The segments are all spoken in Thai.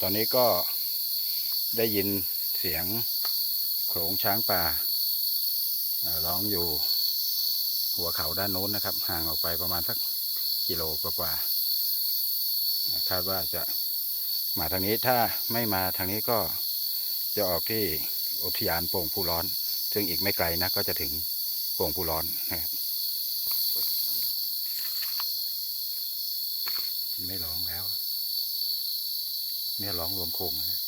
ตอนนี้ก็ได้ยินเสียงโขลงช้างป่าร้องอยู่หัวเขาด้านโน้นนะครับ ห่างออกไปประมาณสักกิโลกว่าๆอ่าคาดว่าจะมาทางนี้ถ้าไม่มาทางนี้ก็จะออกที่อุทยานโป่งภูร้อน ซึ่งอีกไม่ไกลนะก็จะถึงโป่งภูร้อนนะครับไม่ร้องแล้ว เนี่ยร้องรวมโคงอะนะ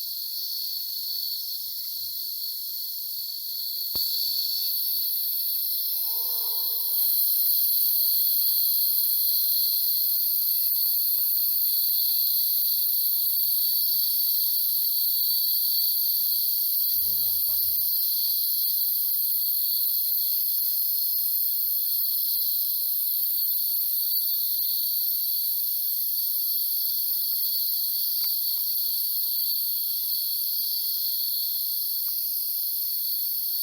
ไม่ร้องตอนนี้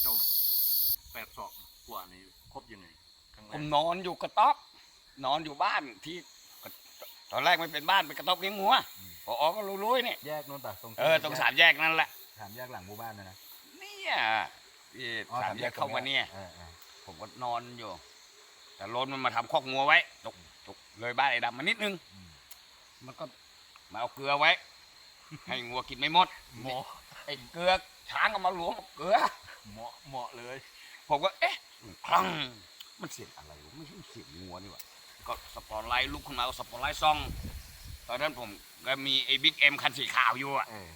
เจ้าแปดศอกกว่านี่ครบยังไงครั้งแร ผ ก ม นอนอยู่กระต๊อบนอนอยู่บ้านที่ ตอนแรกมันเป็นบ้านเป็นกระต๊อบเลี้ยงงัวพออก็รู้ๆนี่แยกนู่นปะตรงเออตรงสามแยกนั่นแหละสามแยกหลังหมู่บ้านนะนะเนี่ยที่อ๋อสามแยกเข้ามาเนี่ยเออเออผมก็นอนอยู่ แต่รถมันมาทำคอกงัวไว้ตกตกเลยบ้านไอ้ดำมานิดนึงอืมมันก็มาเอาเกลือไว้ ให้งัวกินไม่หมดเหมาะไอ้เกลือช้างก็มาหลวมเอาเกลือเหมาะเหมาะเลย ผมก็เอ๊ะครั้งมันเสียงอะไรวะ ไม่ใช่เสียงงัวนี่หว่าก็สปอร์ตไลท์ลุกขึ้นมาเอาสปอร์ตไลท์ซ่อง ตอนนั้นผมก็มีไอ้บิ๊กเอ็มคันสีขาวอยู่อะเออ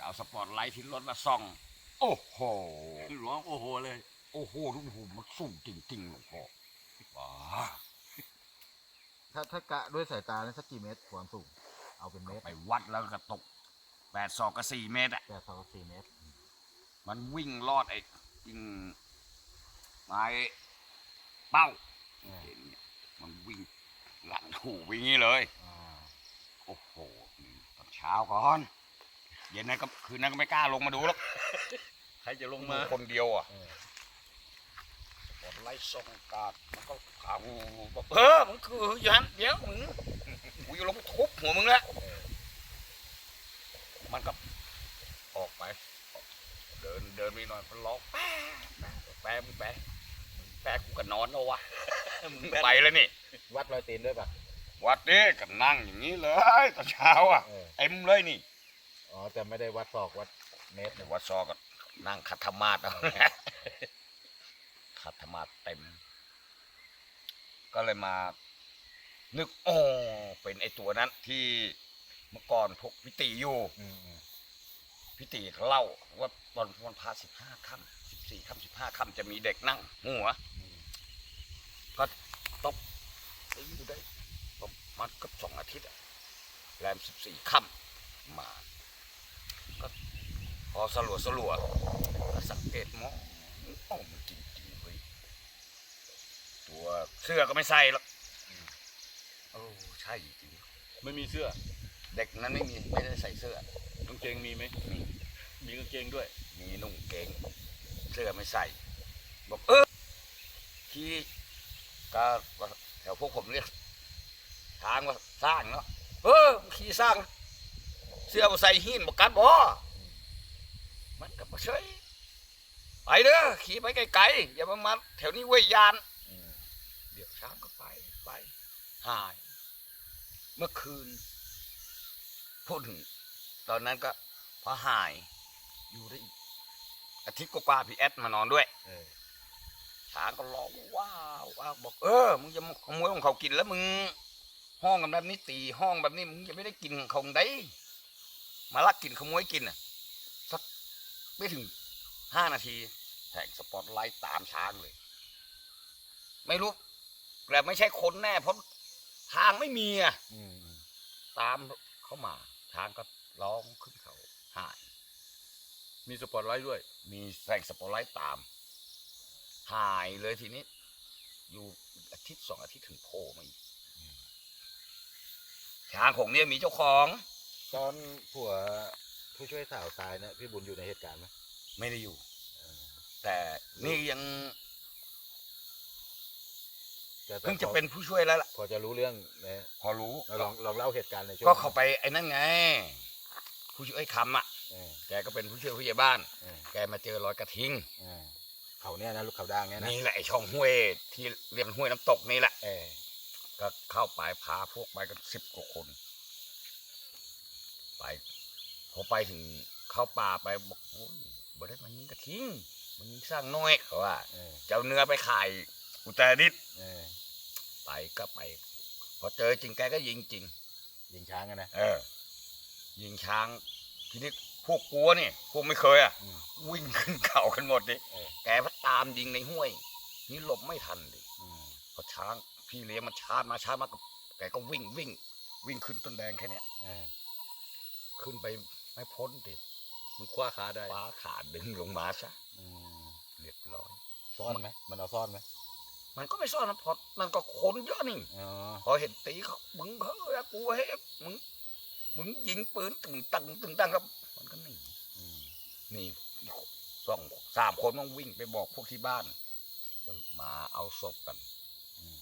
เอาสปอร์ตไลท์ที่รถมาซ่อง โอ้โหร้องโอ้โหเลย โอ้โหลูกหูมันสูงจริงๆหลวงพ่อว้าถ้าถ้ากะด้วยสายตาเนี่ยสักกี่เมตรความสูง เอาเป็นเมตรไปวัดแล้วก็ตกแปดศอกกับสี่เมตรอะแปดสองสี่เมตร มันวิ่งลอดไอ้ยิงไม้ เป้าเออเห็นเนี่ยมันวิ่งหลังหูวิ่งอย่างนี้เลยอ่าโอ้โหนี่ตอนเช้าก่อน เย็นนั้นก็คืนนั้นก็ไม่กล้าลงมาดูหรอกใครจะลงมาคนเดียวอะเออปอดไล่ส่องกาดมันก็ขังบอกเออมึงคืออยันเดี๋ยวมึงกูจะลงไปทุบหัวมึงแล้วมันก็ออกไป เดินเดินไปหน่อยมันร้องแป๊ะแป๊ะมึงแป๊ะ แป๊ะกูก็นอนแล้ววะมึงมึงแป๊ไปแล้วนี่ วัดรอยตีนด้วยปะ วัดนี้ก็นั่งอย่างนี้เลยตอนเช้าอะเออเต็มเลยนี่อ๋อแต่ไม่ได้วัดศอกวัดเมตรแต่นะวัดซอก็นั่งคัดธรรมาสเอาคัดธรรมาสเต็ม ก็เลยมา นึกโอ้เป็นไอตัวนั้นที่เมื่อก่อนพวกพิตีอยู่ อืมอืมพิตีเขาเล่าว่าตอนวันพาสิบห้าค่ำสิบสี่ค่ำสิบห้าค่ำจะมีเด็กนั่ง หัว ก็ตบไปอยู่ได้ประมาณเกับสองอาทิตย์อะแรมสิบสี่ค่ำมา ก็พอสลัวสลัวก็สังเกตมองโอ้มันจริงจริงๆเว้ยตัวเสื้อก็ไม่ใส่หรอกโอ้ใช่จริงไม่มีเสื้อ เด็กนั้นไม่มีไม่ได้ใส่เสื้อกางเกงมีไหมมีมีกางเกงด้วย มีนุ่งเกง เสื้อไม่ใส่บอกเออที่ ก็แถวพวกผมเรียกทางว่าสร้างเนาะเออขี่สร้าง เสื้อมาใส่หินบอกกันบ่มันก็มาเฉยไปเด้อขี่ไปไกลๆอย่ามามาแถวนี้เว้ยยานเดี๋ยวช้างก็ไปไปหาย เมื่อคืนพูดถึงตอนนั้นก็พอหายอยู่ได้อีกอาทิตย์กว่าพี่แอดมานอนด้วย เออช้างก็ร้องว้าวว้าวบอกเออมึงจะมาขโมยของเขากินแล้วมึง ห้องกันแบบนี้ตีห้องแบบนี้มึงจะไม่ได้กินของเขาได้มาลักกินขโมยกินอะสักไม่ถึงห้านาทีแสงสปอตไลท์ตามช้างเลย ไม่รู้แต่ไม่ใช่คนแน่ เพราะทางไม่มีอะอืมอืมตามเข้ามาช้างก็ร้องขึ้นเขาหาย มีสปอร์ตไลท์ด้วย มีแสงสปอตไลท์ตาม หายเลยทีนี้ อยู่อาทิตย์สองอาทิตย์ถึงโผล่มาอีกช้างของเนี่ยมีเจ้าของ ตอนผัวผู้ช่วยสาวตายเนี่ยพี่บุญอยู่ในเหตุการณ์ไหมไม่ได้อยู่เออแต่นี่ยังแต่เพิ่งจะเป็นผู้ช่วยแล้วล่ะ พอจะรู้เรื่องนะพอรู้ลองลองเล่าเหตุการณ์ในช่วงก็เข้าไปไอ้นั่นไง ผู้ช่วยคำอะเออแกก็เป็นผู้ช่วยผู้ใหญ่บ้านเออแกมาเจอรอยกระทิง เออเขาเนี่ยนะลูกเขาด่างเนี่ยนะนี่แหละไอ้ช่องห้วยที่เรียกห้วยน้ำตกนี่แหละ เออก็เข้าไปพาพวกไปกันสิบกว่าคน ไปพอไปถึงเข้าป่าไปบอกโอ้ยบ่ได้มายิงกระทิงมันยิงสร้างน้อยเขาว่าเออจะเอาเนื้อไปขายอุตรดิตถ์เออไปก็ไป พอเจอจริงแกก็ยิงจริง ยิงช้างอะนะ เออ ยิงช้างทีนี้ พวกกลัวนี่พวกไม่เคยอะ อืม วิ่งขึ้นเขากันหมดดิเออ แกพัดตามยิงในห้วย นี่หลบไม่ทันดิอืมพอช้างพี่เลี้ยงมันชาร์จมาชาร์จมาก็แกก็วิ่งวิ่ง วิ่งขึ้นต้นแดงแค่เนี้ยเออขึ้นไปไม่พ้นดิมันคว้าขาได้ฟ้าขาดึงลงมาซะอืมเรียบร้อย ซ่อนไหมมันเอาซ่อนไหมมันก็ไม่ซ่อนนะเพราะมันก็คนเยอะนี่ อ๋อพอเห็นตีเขามึงเฮ้ยกูเฮ้ยมึง มึงยิงปืนตึงตังตึงตังครับมันก็หนีอืม นี่สองสามคนมันวิ่งไปบอกพวกที่บ้านเออมาเอาศพกันอืม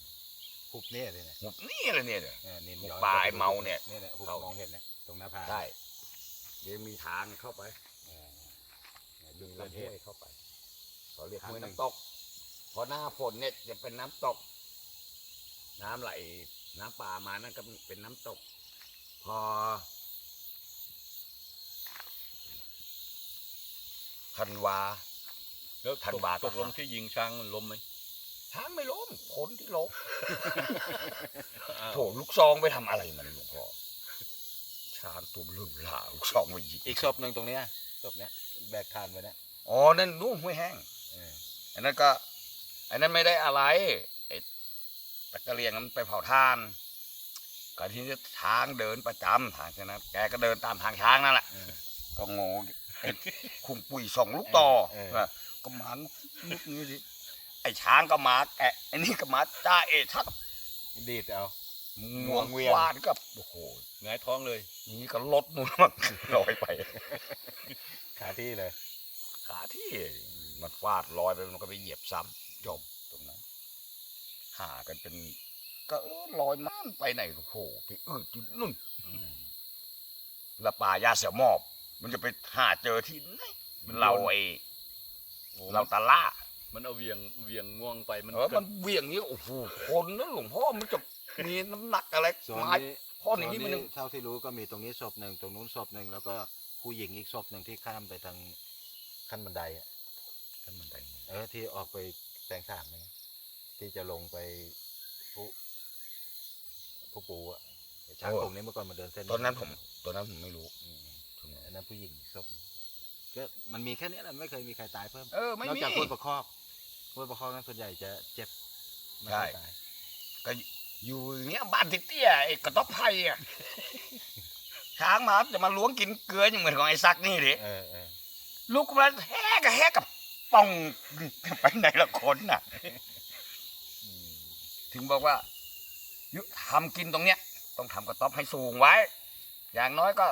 หุบเนี่ยเลยเนี่ยหุบนี่เลยเนี่ยเนี่ยเออนี่หุบย้อนป่าไปไอ้เมาเนี่ยเนี่ยเนี่ยหุบเข้ามองเห็นนะตรงหน้าผาใช่เดี๋ยวมีทางเข้าไปเออเนี่ยดึดึงงลำลำห้ห้ววยยเข้าไปเขาเรียกทางห้วยหนึ่งน้ำตกพอหน้าฝนเนี่ยจะเป็นน้ำตก น้ำไหลน้ำป่ามานั่นก็เป็นน้ำตก พอ ธันวา แล้วธันตกวาตกลงที่ยิงช้างมันล้มไหมช้างไม่ล้มคนที่ล้มอ้าวโถลูกซองไปทำอะไรมันหลวงพ่อช้างตัวลืมหลาลูกซองไปยิงอีกศพหนึ่งตรงเนี้ยศพเนี้ยแบกคานไว้เนี่ยอ๋อนั่นนู่นห้วยแห้งเอออันนั้นก็อันนั้นไม่ได้อะไรไอ้ตะกะเลียงมันไปเผาท่านก็ที่นี้ช้างเดินประจำทางฉะนั้นแกก็เดินตามทางช้างนั่นแหละเออก็งง ไอ้คุมปุ๋ยสองลูกต่อเออนะก็หมานุกนี้ดิไอ้ช้างก็หมาแกะไอ้นี่ก็หมาจ้าเอชักดีดเอางวงงวงเวียน วาดกับโอ้โหหงายท้องเลย นี่ก็ลดนู่นมันลอยไป ขาที่เลย ขาที่มันฟาดลอยไปมันก็ไปเหยียบซ้ำจบตรงนั้นหากันเป็น ก็เออลอยน้ำไปไหนโอ้โหไปเออจุดนู่นอืมและป่ายาเสียมอบ มันจะไปหาเจอที่ไหนเราไอโอ้เราตะล่ามันเอาเวียงเวียงง่วงไปมันเออมันเวี่ยงนี้โอ้โหคนนะหลวงพ่อมันจะมีน้ำหนักอะไรส่วนไม้นี้พ่ออย่างนี้มันส่ยัวงเท่าที่รู้ก็มีตรงนี้ศพหนึ่งตรงนู้นศพหนึ่งแล้วก็ผู้หญิงอีกศพหนึ่งที่ข้ามไปทางขั้นบันไดอะท่านมันได้เออที่ออกไปแตงสามนะที่จะลงไปผู้ผู้ปูอะไอ้ช้างตรงนี้เมื่อก่อนมาเดินเส้นตอนนั้นผมตอนนั้นผมไม่รู้อืมอั นนั้นผู้หญิงศพหนึ่งก็มันมีแค่นี้แหละไม่เคยมีใครตายเพิ่มเออไม่นอกมี จากห้วยประคอบห้วยประคอบนั้นส่วนใหญ่จะเจ็บไม่ค่อยใช่ ตายก็อยู่อย่างเงี้ยบ้านเตี้ยๆไอ้กระต๊อบไผ่อะช้างมาจะมาล้วงกินเกลืออย่างเหมือนของไอ้ซักนี่ดิเออเออลูกมาแฮกกับแฮกกับป่องไปไหนละคนน่ะ อืมถึงบอกว่ายุทำกินตรงเนี้ย ต้องทำกระต๊อบให้สูงไว้ อย่างน้อยก็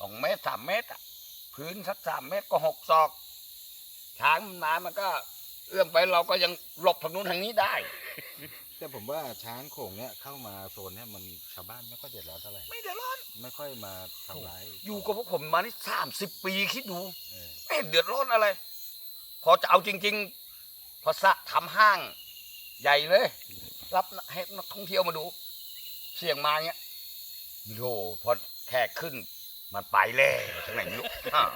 สองเมตรสามเมตรอะพื้นสักสามเมตรก็หกศอกช้างมันมามันก็ เอื้อมไปเราก็ยังหลบทางนู้นทางนี้ได้ แต่ผมว่าช้างโขงเนี่ยเข้ามาโซนเนี่ยมันชาวบ้านไม่ค่อยเดือดร้อนเท่าไหร่ไม่เดือดร้อน ไม่ค่อยมาทำร้ายอยู่กับพวกผมมานี่สามสิบปีคิดดูเออไม่เห็นเดือดร้อนอะไร พอจะเอาจริง ๆ พอสระทำห้าง ใหญ่เลย รับให้นักท่องเที่ยวมาดู เสียงมาเงี้ยโธ่พอแขกขึ้น มันไปแล้วทั้งไหนไม่รู้อ้าว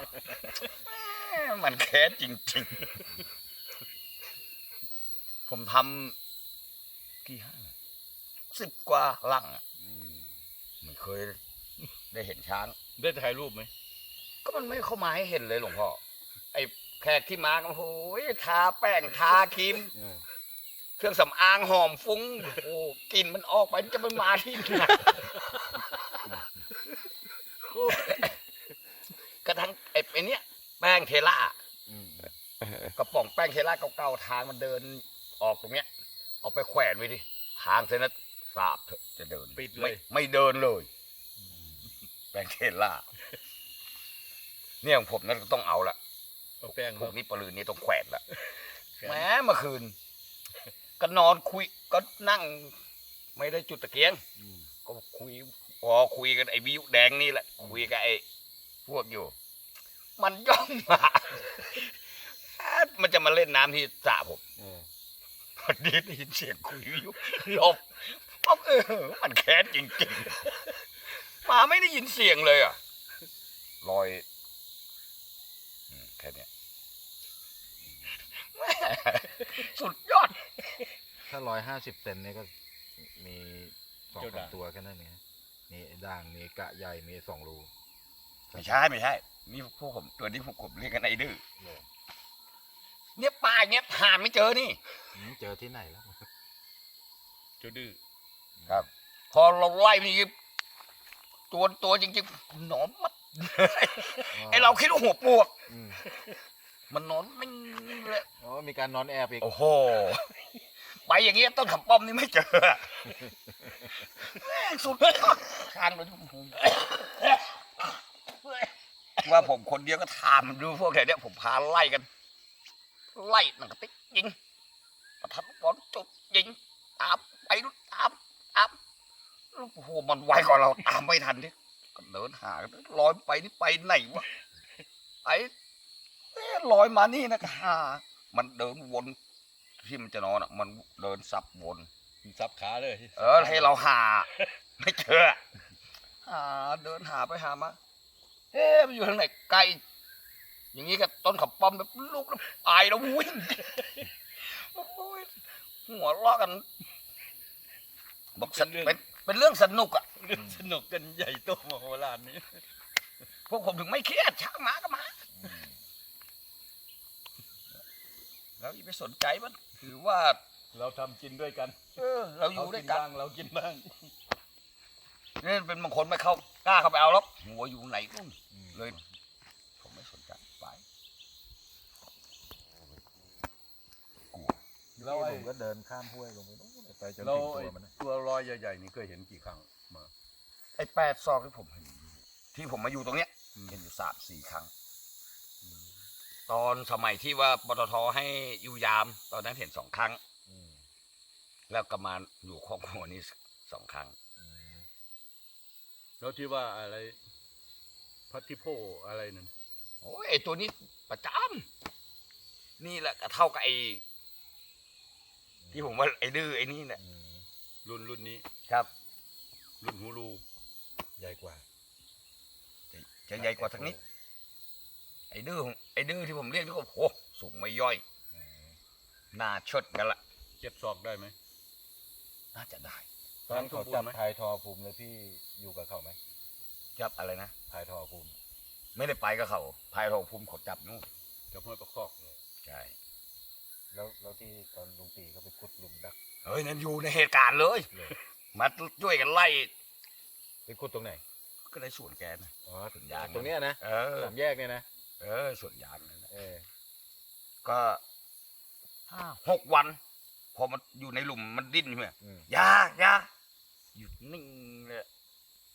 แม่มันแค้นจริงๆ ผมทำกี่ห้างสิบกว่าหลังอะอืมไม่เคยได้เห็นช้าง ได้ถ่ายรูปไหม ก็มันไม่เข้ามาให้เห็นเลยหลวงพ่อ ไอ้แขกที่มาก็โอ้โหทาแป้งทาครีมเออเครื่องสำอางหอมฟุ้ง โอ้กลิ่นมันออกไปมันจะไปมาที่ไหน กระทั่งไอ้ไอ้เนี้ยแป้งเทล่าอืมกระป๋องแป้งเทล่าเก่าๆทางมันเดินออกตรงเนี้ย เอาไปแขวนไว้ดิทางเส้นนั้นสาบเถอะจะเดินปิดเลไม่ยไม่เดินเลย แป้งเทล่า เนี่ยของผมนั่นก็ต้องเอาละเอาแป้งพวมากนี้ปลืนนี้ต้องแขวนละแขวนแหมเมื่อคืน ก็นอนคุยก็นั่ง ไม่ได้จุดตะเกียงอืมก็คุย พอคุยกันไอ้วิวแดงนี่แหละ คุยกับไอ้พวกอยู่ มันย่องมา มันจะมาเล่นน้ำที่สระผมเออพอดีได้ยินเสียงคุยอยู่หลบปั๊บเออ มันแค้นจริงๆหมาไม่ได้ยินเสียงเลยอะลอยอืมแค่เนี้ยแม่สุดยอด ถ้าร้อยห้าสิบเซนเนี่ยก็มีสองสามตัวแค่นั้นเอง มีด่างมีกะใหญ่มีสองรูไม่ใช่ไม่ใช่ นี่พวกผมตัวนี้พวกผมเรียกกันไอ้ดื้อเลยเนี่ยป่าอย่างเงี้ยหาไม่เจอนี่อืมเจอที่ไหนแล้วจะดื้อครับ พอเราไล่นี่ตัวตัวจริงๆหนอนมัดไอเราคิดว่าหัวปวกอืมมันนอนนิ่งเลยอ๋อมีการนอนแอบอีกโอ้โห ไปอย่างเงี้ยต้นขำป้อมนี่ไม่เจอแม่งสุดทานเลยว่าผมคนเดียวก็ทามดูพวกแถวเนี้ยผมพาไล่กัน ไล่หนังกระติกยิงประทัดบอลจุดยิงตามไปดูตามตามโอ้โหมันไวกว่าเราตามไม่ทันดิก็เดินหาลอยไปนี่ไปไหนวะไอ้เอ๊ะลอยมานี่นะก็หามันเดินวน ที่มันจะนอนอะมันเดินสับวนซับขาเลยเออให้เราหา ไม่เจอหาเดินหาไปหามาเอ๊ะมันอยู่ทางไหนไกลอย่างนี้ก็ต้นขับป้อมแบบลูกแล้วตายแล้ววิ่งโอ้ยหัวเราะกันบอกสนเป็นเป็นเรื่องสนุกอะเรื่องสนุกกันใหญ่โตมโหฬารนี้พวกผมถึงไม่เครียดช้างหมาก็มาแล้วอย่าไปสนใจมัน ถือว่า เราทำกินด้วยกันเออ เราอยู่ด้วยกันบ้างเรากินบ้างนี่เป็นบางคนไม่เข้ากล้าเข้าไปเอาหรอกหัวอยู่ไหนนู่นอืมเลย ผมไม่สนใจไปกลัวแล้วไอ้ผมก็เดินข้ามห้วยลงไปนู่นไปจนเราถึงไอ้ตัวมันนะตัวลอยใหญ่ๆนี่เคยเห็นกี่ครั้งมา ไอ้แปดซอกที่ผมเห็นอยู่ที่ผมมาอยู่ตรงเนี้ยอืม เห็นอยู่สามสี่ครั้ง ตอนสมัยที่ว่าปตทให้อยู่ยาม ตอนนั้นเห็นสองครั้ง อืมแล้วก็มาอยู่ครอบครัวนี้สองครั้ง อืมแล้วที่ว่าอะไรพัทธิโพอะไรนั่นโอ้ยไอ้ตัวนี้ประจำนี่แหละก็เท่ากับไอ้ที่ผมว่าไอ้ดื้อไอ้นี่เนี่ยอืมรุ่นรุ่นนี้ ครับรุ่นฮูลูใหญ่กว่า จะใหญ่กว่าทั้งนี้ ไอ้ดื้อของไอ้ดื้อที่ผมเรียกนี่ก็โอ้สูงไม่ย่อยอืมหน้าเชิดกันละเจ็ดศอกได้ไหมน่าจะได้ตอนเขาสมบูจัรบณ์ไหมพายทอภูมิเลยพี่อยู่กับเขาไหมจับอะไรนะพายทอภูมิ ไม่ได้ไปกับเขาพายโรงภูมิเขาจับนู่นจะห้วยประคอกใช่แล้วแล้วที่ตอนลุงตีเขาไปขุดหลุมดักเฮ้ยนั่นอยู่ในเหตุการณ์เลยเลยมาช่วยกันไล่ไปขุดตรงไหนก็ได้ส่วนแกนะอ๋อสวนยางตรงเนี้ยนะเออสามแยกเนี่ยนะ เออส่วนยางนั่นแหละเออ ก็ห้าหกวัน พอมันอยู่ในหลุมมันดิ้นใช่ไหมอืมอยาอยาหยุดนิ่งเลย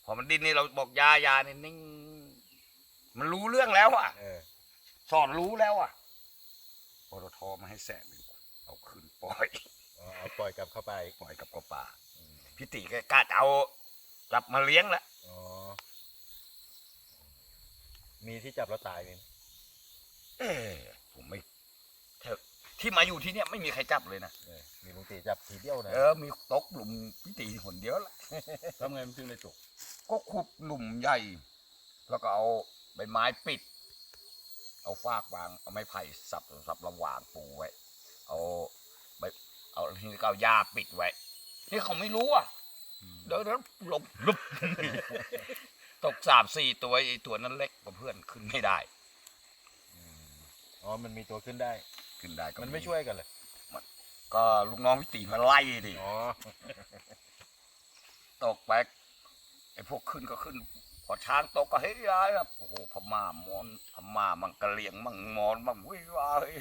พอมันดิ้นนี่เราบอกอยาอยาเนี่ยนิ่ง มันรู้เรื่องแล้วอะ เออ สอนรู้แล้วอะปตทมาให้แสนหนึ่งเอาคืนปล่อย อ๋อเอาปล่อยกลับเข้าไปปล่อยกับกบป่าอืมพี่ติก็กล้าจะเอากลับมาเลี้ยงแล้วอ๋อ มีที่จับแล้วตายไหม เอ๊ะผมไม่แถวที่มาอยู่ที่เนี่ยไม่มีใครจับเลยนะ เออมีลุงตีจับทีเดียวนะเออ มีตกหลุมพี่ติคนเดียวละทำไงมันถึงได้ตกก็ขุดหลุมใหญ่ แล้วก็เอาใบไม้ปิด เอาฟากวาง เอาไม้ไผ่สับสับระหว่างปูไว้ เอาใบเอาทีนี้ก็เอาหญ้าปิดไว้ นี่เขาไม่รู้อะ เดินแล้วหลบลุบ ตกสามสี่ตัวไอ้ตัวนั้นเล็กกว่าเพื่อนขึ้นไม่ได้อืม อ๋อ มันมีตัวขึ้นได้ ขึ้นได้ก็มันไม่ช่วยกันเลย ก็ลูกน้องพี่ตีมาไล่ดิอ๋อ ตกไปไอ้พวกขึ้นก็ขึ้น พอช้างตกก็เฮ้ยร้ายครับโอ้โหพม่ามอนพม่ามังกะเหลียงมังมอนมังวิวาเฮ้ย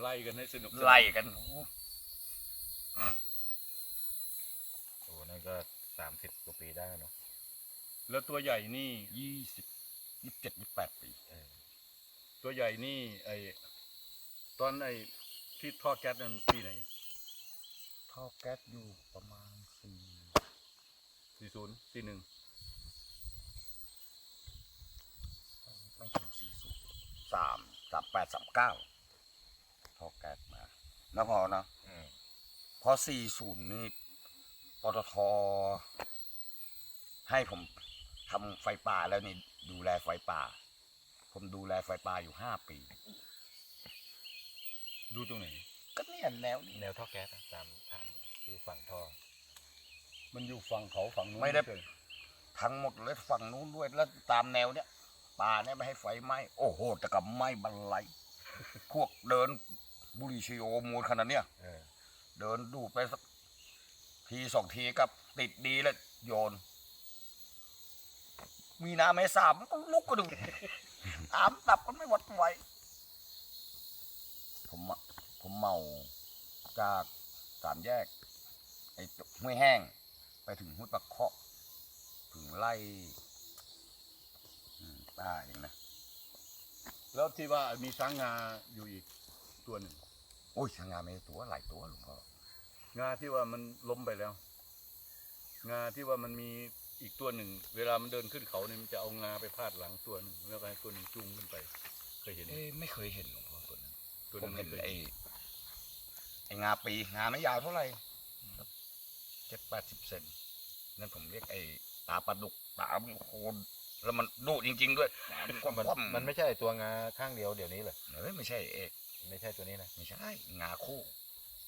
ไล่กันให้สนุกไล่กันโอ้โหโอ้นั่นก็สามสิบกว่าปีได้แล้วเนาะแล้วตัวใหญ่นี่ยี่สิบยี่สิบเจ็ดยี่สิบแปดปีเออ ตัวใหญ่นี่ไอตอนไอที่ท่อแก๊สนั้นปีไหน ท่อแก๊สอยู่ประมาณสี่สี่ศูนย์สี่หนึ่งไม่ถึงสี่สูบสามสามแปดสามเก้าท่อแก๊สมาแล้วพอเนอะอืมพอสี่ศูนย์นี่ปตทให้ผมทำไฟป่าแล้วนี่ดูแลไฟป่า ผมดูแลไฟป่าอยู่ห้าปี ดูตรงไหน ก็เนี่ยแนวนี้แนวท่อแก๊สอะตามทางที่ฝั่งท่อ มันอยู่ฝั่งเขาฝั่งนู้นไม่ได้ เลยทั้งหมดเลยฝั่งนู้นด้วยแล้วตามแนวเนี้ยป่าเนี่ยไม่ให้ไฟไหม้โอ้โหแต่กับไหม้บรรลัยพวกเดินบุหรีชิโอมูลขนาดเนี้ยเออเดินดูดไปสักทีสองทีกับติดดีแล้วโยน มีนาเมษามันก็ลุกก็ดู อามตับก็ไม่หวัดไหวผมอะผมเมาจากสามแยก ไอ้ห้วยแห้ง ไปถึงห้วยปะเคาะ ถึงไล่อืมป้าเองนะ แล้วที่ว่ามีช้างงาอยู่อีกตัวหนึ่งโอ้ยชางงานไม่ได้ตัวหลายตัวหลวงพ่องาที่ว่ามันล้มไปแล้ว งาที่ว่ามันมี อีกตัวหนึ่ง เวลามันเดินขึ้นเขาเนี่ยมันจะเอางาไปพาดหลังตัวหนึ่งแล้วก็ให้ตัวหนึ่งจุงขึ้นไป เคยเห็นไหมเอ้ยไม่เคยเห็นหลวงพ่อตัวนั้นตัวผนั้มนเห็ไม่นเคยไอ้เห็นไอ้งาปีงาไม่ยาวเท่าไหร่เจ็ดแปดสิบเซนนั่นผมเรียกไอ้ตาปลาดุกตามันโคนแล้วมันดุจริง ๆ ด้วยมันคมันว่ำๆมันไม่ใช่ตัวงาข้างเดียวเดี๋ยวนี้เลยเฮ้ยไม่ใช่เอกไม่ใช่ตัวนี้นะไม่ใช่ งาคู่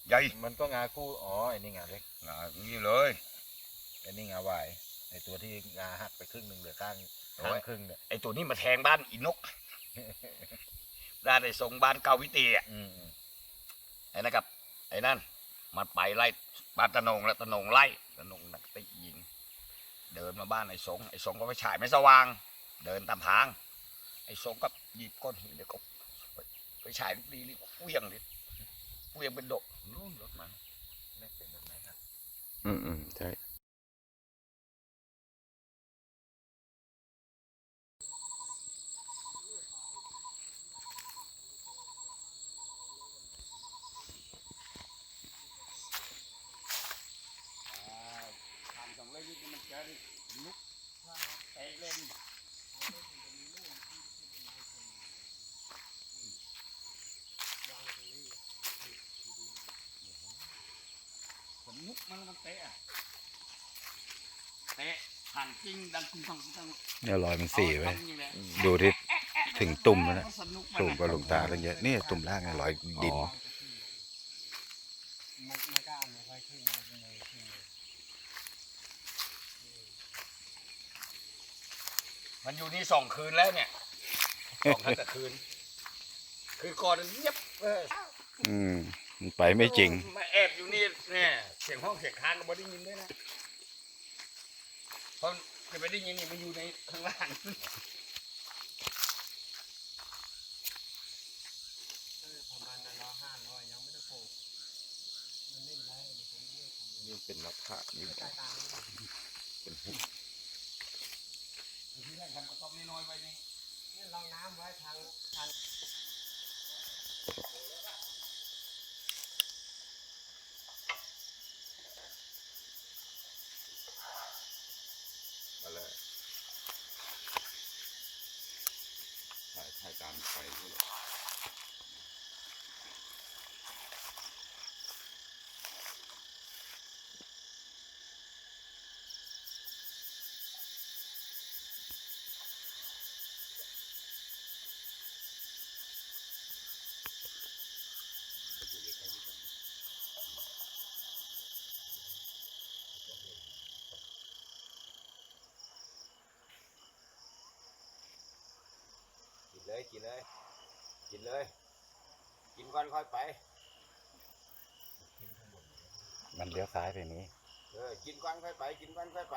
ใหญ่มันก็งาคู่อ๋อไอ้นี่งาเล็กงานี่เลยไอ้นี่งาหวาย ไอ้ตัวที่งาหักไปครึ่งหนึ่งเหลือข้างโอ้ข้างยครึ่งเนี่ยไอ้ตัวนี้มาแทงบ้านอีนกด้านไอ้ทรงบ้านเกาวิตีอะอืมอืมไอ้นั่นกับ ไอ้นั่นมันไปไล่บ้านตะนงแล้วตะนงไล่ตะนงนักติยิง เดินมาบ้านไอ้สงไอ้สงก็ไปฉายไม่สว่าง เดินตามทาง ไอ้สงก็หยิบก้อนหินเดี๋ยวก็ไปไปฉายดีรีบเวี่ยงดิเวี่ยงเป็นดกนู่นรถมันไม่เป็นแบบไหนครับอืมอืมใช่ ทำสองเล่นนี่มันจะได้ลุกเตะเล่นผมนุกมันมันเตะอะเตะหัน จริงดังตุ้งตังตุ้งตังเนี่ยรอยมันสี่ไว้เอาทำอย่างนี้แหละดูที่ถึงตุ่มแล้วนะสนุกสูงกว่าหลวงตาตั้งเยอะนี่ตุ่มล่างไงรอยดิน มันอยู่นี่สองคืนแล้วเนี่ยสองทั้งแต่คืน คืนก่อนเงียบเอออืมมันไปไม่จริง มาแอบอยู่นี่เนี่ยเสียงห้องเสียงค้างก็ไม่ได้ยินด้วยนะเพราะ จะไม่ได้ยินนี่มันอยู่ในข้างล่างนี่เป็นนักพระนี่เป็นหุบที่แรกทำกระต๊อบน้อยๆไว้นี่ลองน้ำไว้ทางทาง มาเลย ถ่ายถ่ายตามไฟด้วยกินเลย กินเลย กินเลย กินก่อนค่อยไป มันเลี้ยวซ้ายไปนี้ เออ กินก่อนค่อยไป กินก่อนค่อยไป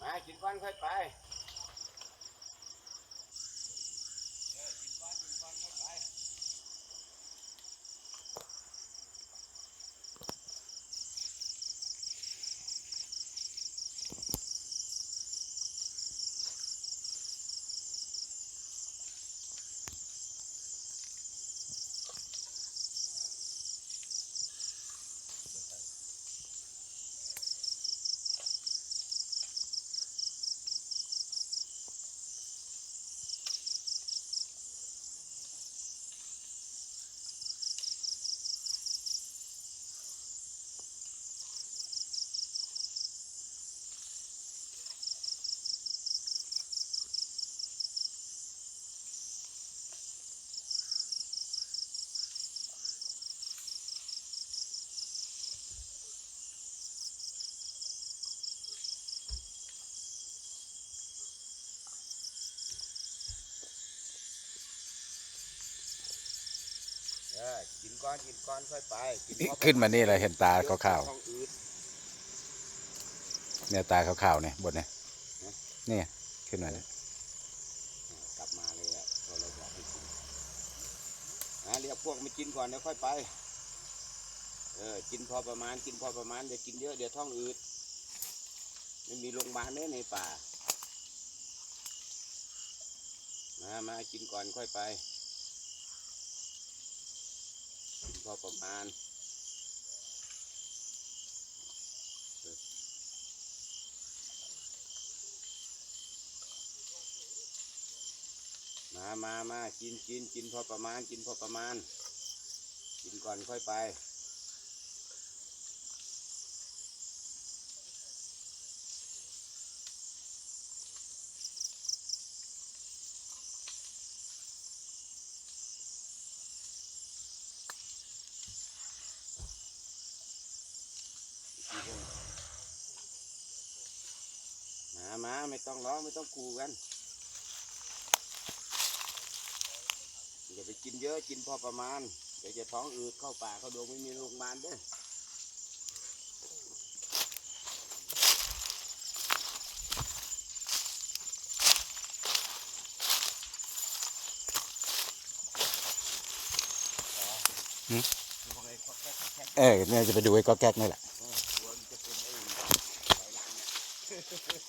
มา กินก่อนค่อยไป ออกินก้อนกินก้อนค่อยไปกินพอขึ้นมานี่เลยเห็นตาขาวท้องอืดๆเนี่ยตาขาวๆเนี่ยบนเนี่ยเนี่ยขึ้นมาเนี่ยกลับมาเลยอะก็เลยบอกให้กินนะเรียกพวกมากินก่อนเดี๋ยวค่อยไป เออกินพอประมาณกินพอประมาณอย่ากินเยอะเดี๋ยวท้องอืดไม่มีโรงพยาบาลเนี่ยในป่ามามากินก่อนค่อยไป กิน พอประมาณมามามากินกินกินพอประมาณ กินพอประมาณ กินก่อนค่อยไป ไม่ต้องร้องไม่ต้องขู่กันอย่าไปกินเยอะกินพอประมาณเดี๋ยวจะท้องอืดเข้าป่าเข้าดงไม่มีโรงพยาบาลเด้อเออเนี่ยจะไปดูไอ้ก็แก๊กนี่แหละ กลัวมันจะเป็นไอ้ไหลหลังเนี่ย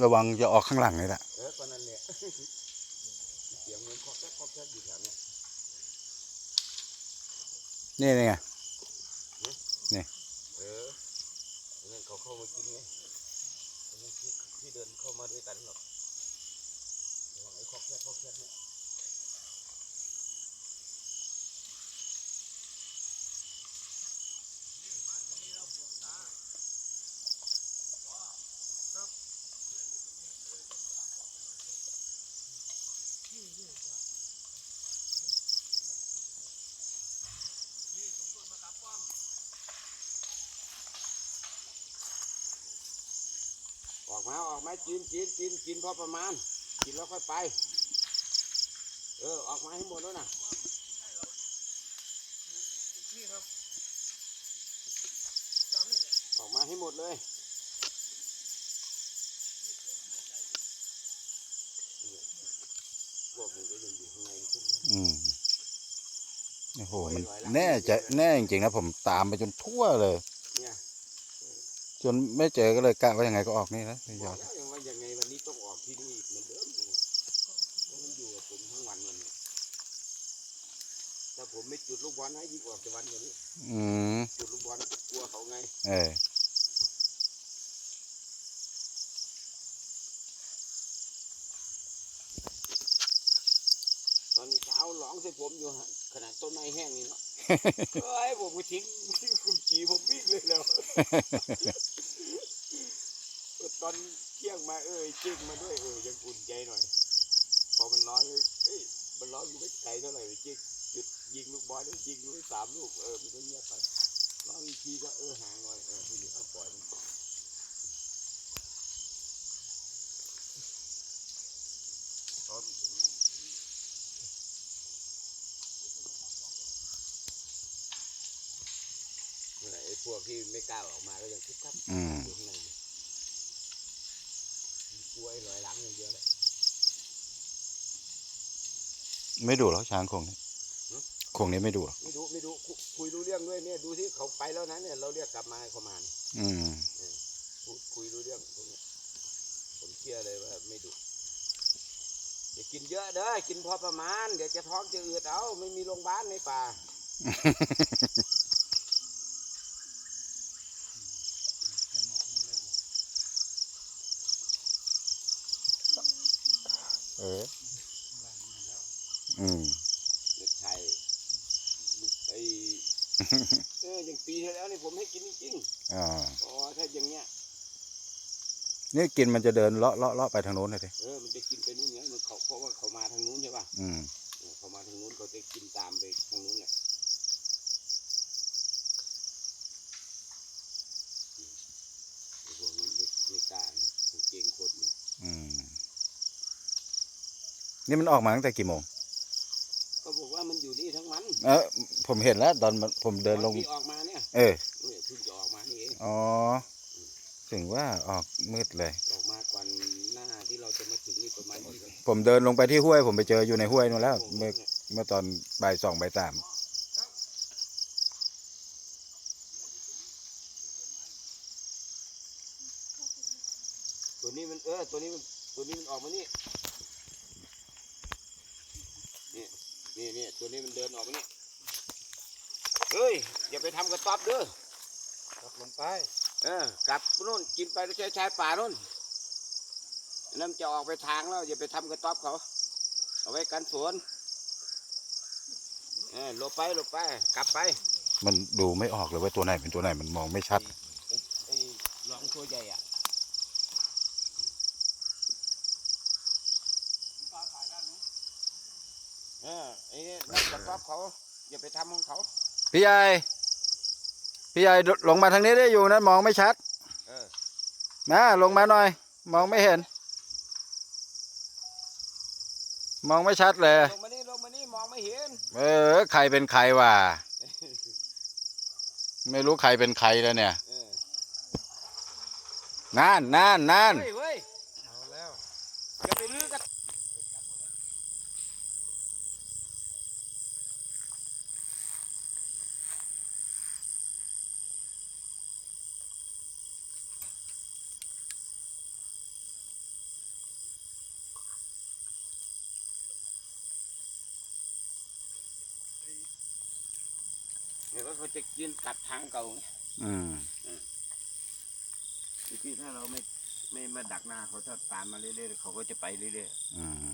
ระวังจะออกข้างหลังเลยล่ะเออตอนนั้นเนี่ยเสียงเหมือนคอกแก๊กคอกแก๊กอยู่แถวเนี้ยนี่นี่เออนั่นเขาเข้ามากินไงที่เดินเข้ามาด้วยกันหรอกระวังไอ้คอกแก๊กคอกแก๊กเนี่ย มาออกมากินกินกินกินพอประมาณ กินแล้วค่อยไป เออ ออกมาให้หมดแล้วนะออกมาให้หมดเลยเนี่ยพวกมันก็ยังอยู่ข้างในทุกคนอืมโอ้โหมันแน่จะแน่จริงๆนะผมตามไปจนทั่วเลย เนี่ยจนไม่เจอก็เลยกะว่ายังไงก็ออกนี่นะพี่บยออกดแล้ว อลให้ยิ่งออกจะวันกว่านี้อืมจุดลูกบอลก็กลัวเขาไง เออตอนนี้เช้าร้องใส่ผมอยู่ฮะขนาดต้นไม้แห้งนี่เนาะเอ้ยผมก็ทิ้งทิ้งคุณจีผมวิ่งเลยแล้ว ตอนเที่ยงมาเอ้ยจิ้งมาด้วยเออยังอุ่นใจหน่อย พอมันร้อนเลยเอ้ยมันร้อนอยู่ไม่ไกลเท่าไหร่เลยจิ้ง จุดยิงลูกบอลแล้วยิงลูกสามลูกเออมันก็เงียบไปร้องอีกทีก็เออห่างหน่อยเออทีนี้เอาปล่อยมันไอ้พวกที่ไม่กล้าออกมาก็ยังคึกคักอืมอยู่ข้างในนี่มันกลัวไอ้รอยหลังอย่างเดียวแหละไม่ดูหรอกช้างคงนี้ คงนี้ไม่ดูหรอกไม่ดูไม่ดูคุคุยรู้เรื่องด้วยเนี่ยดูที่เขาไปแล้วนะเนี่ยเราเรียกกลับมาให้เขามาเนี่ยอืมพูดคุยรู้เรื่องพวกเนี้ยผมเชื่อเลยว่าไม่ดุอย่ากินเยอะเด้อกินพอประมาณเดี๋ยวจะท้องจะอืดเอาไม่มีโรงพยาบาลในป่าเอออืม เอออย่างปีที่แล้วนี่ผมให้กินจริงๆอ๋อถ้าอย่างเงี้ยนี่กินมันจะเดินเลาะเลาะเลาะไปทางโน้นเลยเออมันจะกินไปนู้นเนี้ยมันเขาเพราะว่าเขามาทางนู้นใช่ป่ะอืมเขามาทางนู้นเขาจะกินตามไปทางนู้นแหละพวกนู้นไม่กล้าเก่งคนเลยอืมนี่มันออกมาตั้งแต่กี่โมงก็บอกว่ามันอยู่นี่ทั้งมัน เออ ผมเห็นแล้ว ตอนมันผมเดินลง ที่ออกมาเนี่ยเออเออเพิ่งจะออกมานี่เองอ๋อถึงว่าออกมืดเลย ออกมาก่อนหน้าที่เราจะมาถึงนี่ประมาณยี่สิบผมเดินลงไปที่ห้วย ผมไปเจออยู่ในห้วยนู่นแล้ว เมื่อเมื่อตอนบ่ายสองบ่ายสามตัวนี้มันเออตัวนี้มันตัวนี้มันออกมานี่นี่นี่นี่ตัวนี้มันเดินออกมานี่ เฮ้ย อย่าไปทำกระต๊อบเด้อตกลงไปเออกลับนู่นกินไปแล้วใช้ชายป่านู่นนั่นมันจะออกไปทางแล้ว อย่าไปทำกระต๊อบเขา เอาไว้กันสวนเออหลบไปหลบไป กลับไปมันดูไม่ออกเลยว่าตัวไหนเป็นตัวไหนมันมองไม่ชัดไอ้ไอ้รองตัวใหญ่อะเออไอ้นี่นั่นกระต๊อบเขา อย่าไปทำของเขา พี่ใหญ่พี่ใหญ่ลงมาทางนี้ได้อยู่นะมองไม่ชัดเออนะลงมาหน่อย มองไม่เห็น มองไม่ชัดเลยลงมานี่ลงมานี่มองไม่เห็น เออ ใครเป็นใครวะไม่รู้ใครเป็นใครแล้วเนี่ยเออนั่นนั่นนั่น เฮ้ยเว้ย เอาแล้ว อย่าไปลื้อกัน เดี๋ยว เขาจะกินกัดทางเก่าไงอืมที่ถ้าเราไม่ไม่มาดักหน้าเขาถ้าตามมาเรื่อยๆเขาก็จะไปเรื่อยอืม